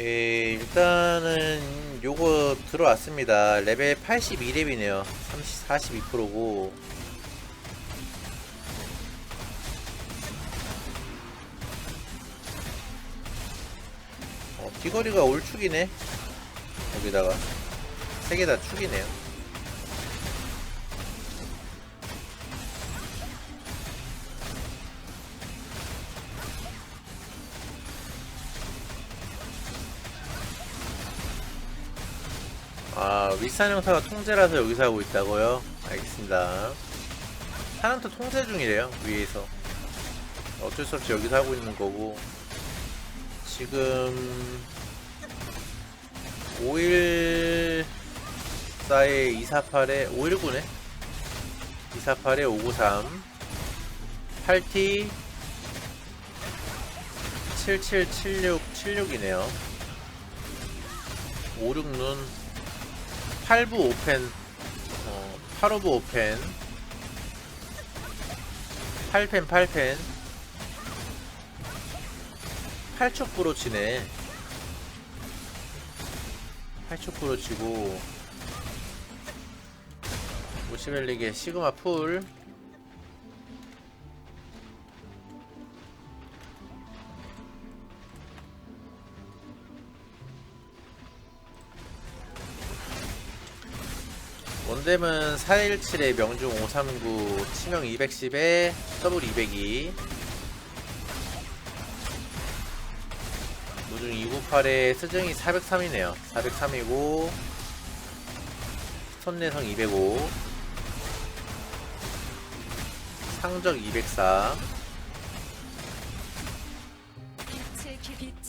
예, 일단은 요거 들어왔습니다. 레벨 82렙이네요. 30, 42%고. 어, 귀걸이가 올축이네. 여기다가. 세 개 다 축이네요. 아, 윗산 형사가 통제라서 여기서 하고 있다고요? 알겠습니다. 사람도 통제 중이래요, 위에서. 어쩔 수 없이 여기서 하고 있는 거고. 지금, 514에 248에, 519네? 248에 593. 8T, 7776, 76이네요. 56눈, 8부 오펜, 어, 8호부 오펜, 8펜 8펜, 8촉 브로치네. 8촉 브로치고, 오시벨릭의 시그마 풀, 원댐은 417에 명중 539, 치명 210에 더블 202, 무중 298에 스증이 403이네요. 403이고, 손내성 205, 상적 204,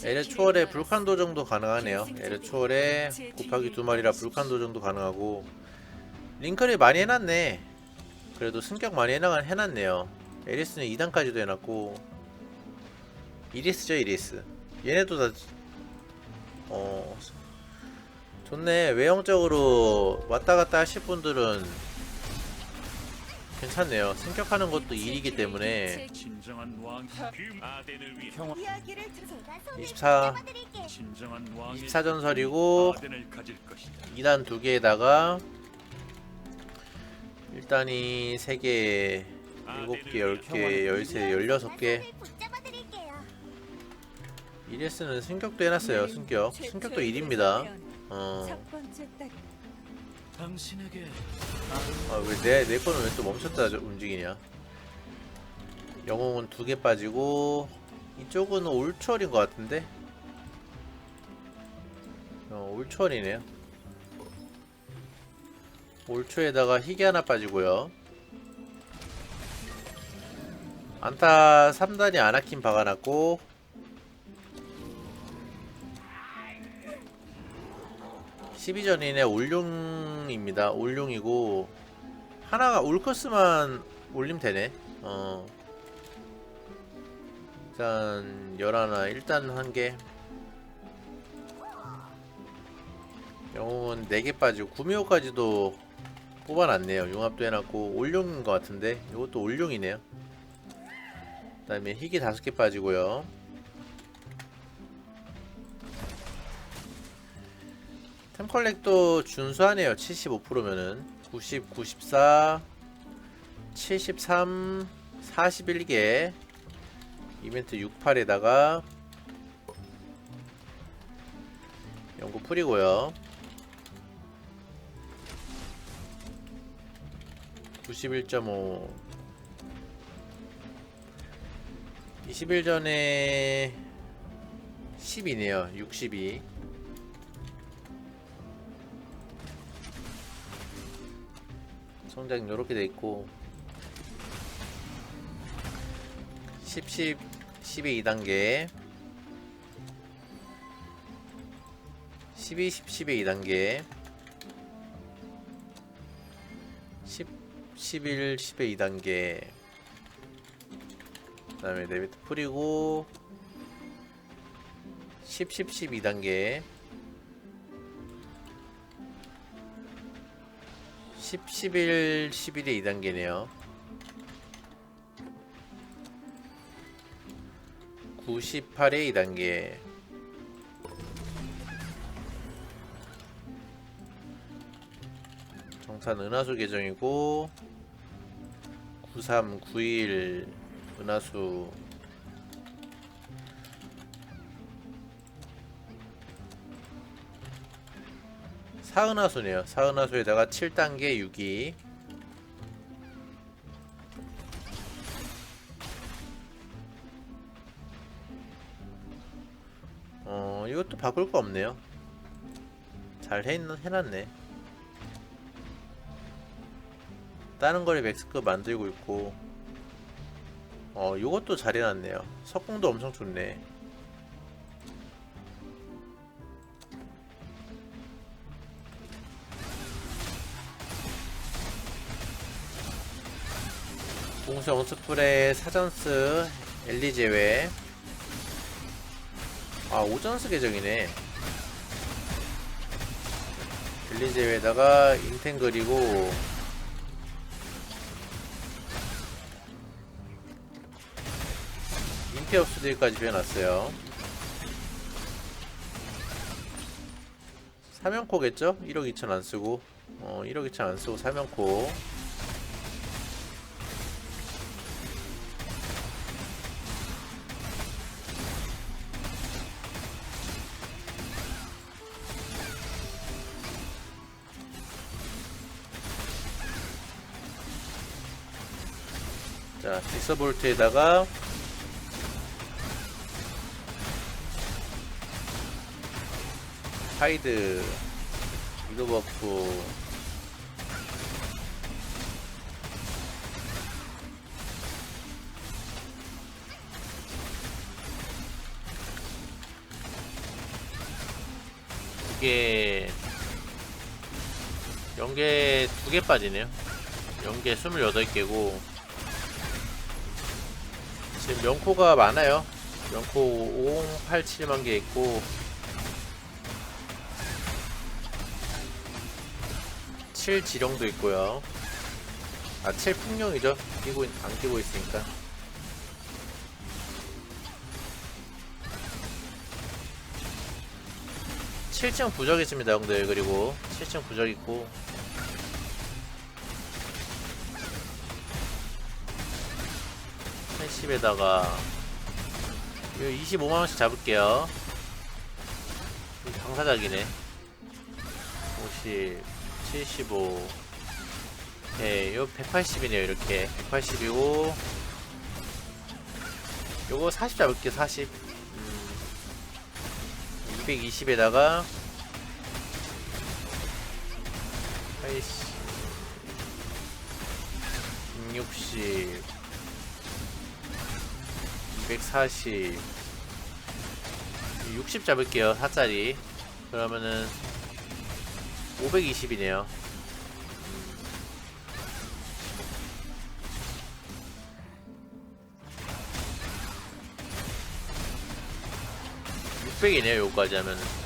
에르 초월에 불칸 도 정도 가능하네요. 에르 초월에 곱하기 두 마리라 불칸 도 정도 가능하고, 링크를 많이 해놨네. 그래도 승격 많이 해놨네요. 에리스는 2단까지도 해놨고 이리스죠 이리스. 얘네도 다 어. 좋네. 외형적으로 왔다 갔다 하실 분들은 괜찮네요. 승격하는 것도 일이기 때문에 진정한 왕 아덴을 위해 이야기를 들- 제가 손을 24 잡아드릴게요. 진정한 왕이 24전설이고 아덴을 가질 것이다. 2단 두 개에다가 1단이 3개, 7개, 10개, 13, 16개 손을 붙잡아드릴게요. 이레스는 승격도 해놨어요. 승격. 승격도 1입니다. 어. 첫 번째 딱 당신에게 아, 왜 내, 내 거는 왜 또 멈췄다 저- 움직이냐? 영웅은 두 개 빠지고, 이쪽은 올초월인 것 같은데? 어, 올초월이네요. 올초에다가 희귀 하나 빠지고요. 안타 3단이 아나킨 박아놨고, 시2전인의 올룡입니다. 올룡이고 하나가 울커스만 올리면 되네. 어. 일단 열하나 일단 한 개. 영웅은 4개 빠지고 구미호까지도 뽑아놨네요. 융합도 해놨고 올룡인 것 같은데 이것도 올룡이네요. 그 다음에 희귀 5개 빠지고요. 템컬렉도 준수하네요. 75%면은 90, 94, 73, 41개 이벤트 68에다가 연구 풀이고요. 91.5 21전에 10이네요. 62 성장 요렇게 돼 있고. 10, 10, 10의 2단계. 12, 10, 10의 2단계 11, 10의 2단계. 그 다음에 네비트 풀이고 10, 10, 12단계. 10, 11, 11의 2단계네요. 98의 2단계. 정산 은하수 계정이고 9391 은하수 사은하수네요. 사은하수에다가 7단계 6기 어 이것도 바꿀 거 없네요. 잘 해, 해놨네. 다른 거리 맥스급 만들고 있고 어 이것도 잘 해놨네요. 석궁도 엄청 좋네. 동수 온스풀의 사전스 엘리 제외 아 오전스 계정이네 엘리 제외에다가 인텐 그리고 인피업스들까지 빼놨어요. 사면코겠죠? 1억 2천 안쓰고. 어 1억 2천 안쓰고 사면코. 자, 딕서볼트에다가 하이드 이거 버프 이게 연계 두 개 빠지네요. 연계 28개고. 지금 명코가 많아요. 명코 5087만 개 있고 7 지령도 있고요. 아, 7 풍룡이죠. 끼고 있- 안 끼고 있으니까. 칠층 부적 있습니다, 형들. 그리고 7층 부적 있고 80에다가 이거 25만원씩 잡을게요 이 당사작이네 50 75 네, 요 180이네요 이렇게. 180이고. 요거 40 잡을게요 40 음, 220에다가 80 160 240 60 잡을게요 4짜리. 그러면은 520이네요 음. 600이네요 요거까지 하면은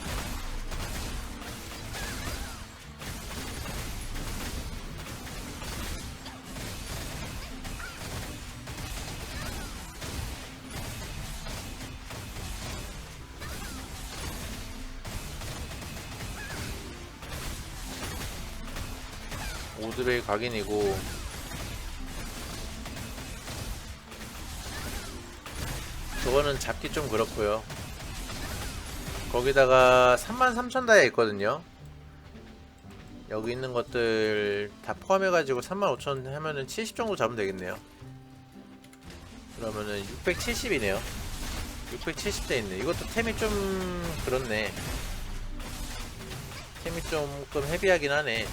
오드베이 각인이고. 저거는 잡기 좀 그렇고요. 거기다가 33,000 다이아 있거든요. 여기 있는 것들 다 포함해가지고 35,000 하면은 70 정도 잡으면 되겠네요. 그러면은 670이네요. 670대 있네. 이것도 템이 좀 그렇네. 템이 조금 헤비하긴 하네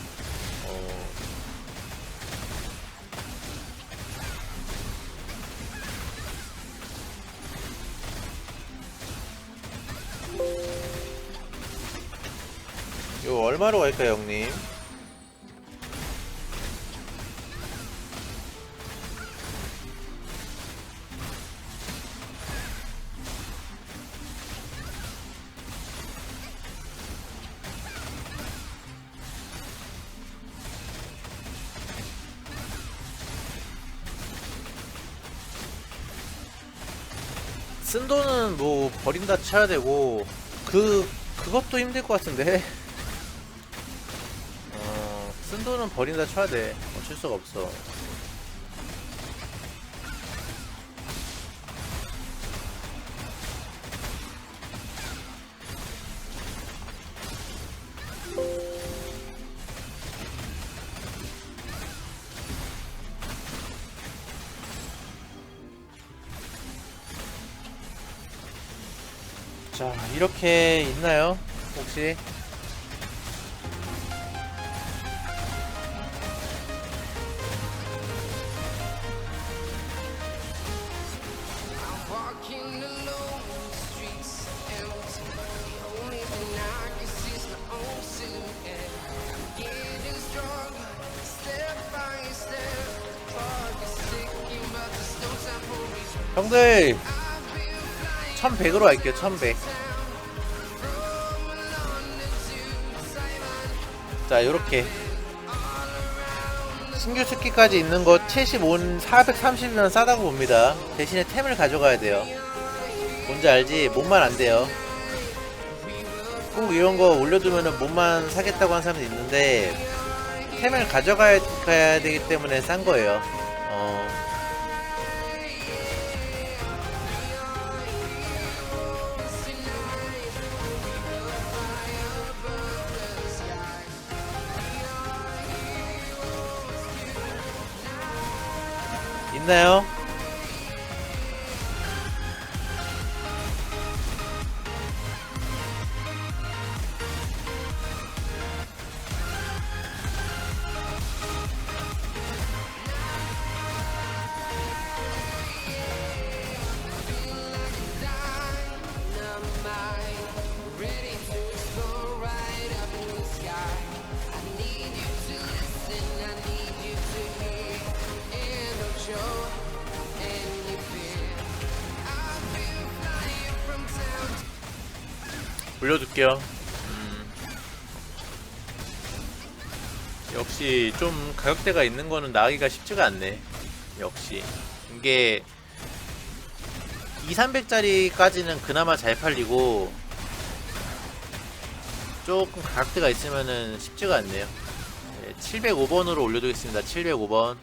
얼마로 갈까요, 형님? 쓴 돈은 뭐 버린다 쳐야 되고 그 그것도 힘들 것 같은데 어, 쓴 돈은 버린다 쳐야 돼. 어쩔 수가 없어. 자 이렇게 있나요? 혹시 형들 I've been flying 1100으로 할게요 1100 from London to Taiwan. 자 요렇게. 신규 스키까지 있는 거 75는 430이면 싸다고 봅니다. 대신에 템을 가져가야 돼요. 뭔지 알지? 몸만 안 돼요. 꼭 이런 거 올려두면은 몸만 사겠다고 하는 사람도 있는데 템을 가져가야 가야 되기 때문에 싼 거예요. 어 있나요? 올려둘게요. 음. 역시 좀 가격대가 있는 거는 나가기가 쉽지가 않네. 역시 이게 2, 300짜리까지는 그나마 잘 팔리고 조금 가격대가 있으면은 쉽지가 않네요. 705번으로 올려두겠습니다. 705번.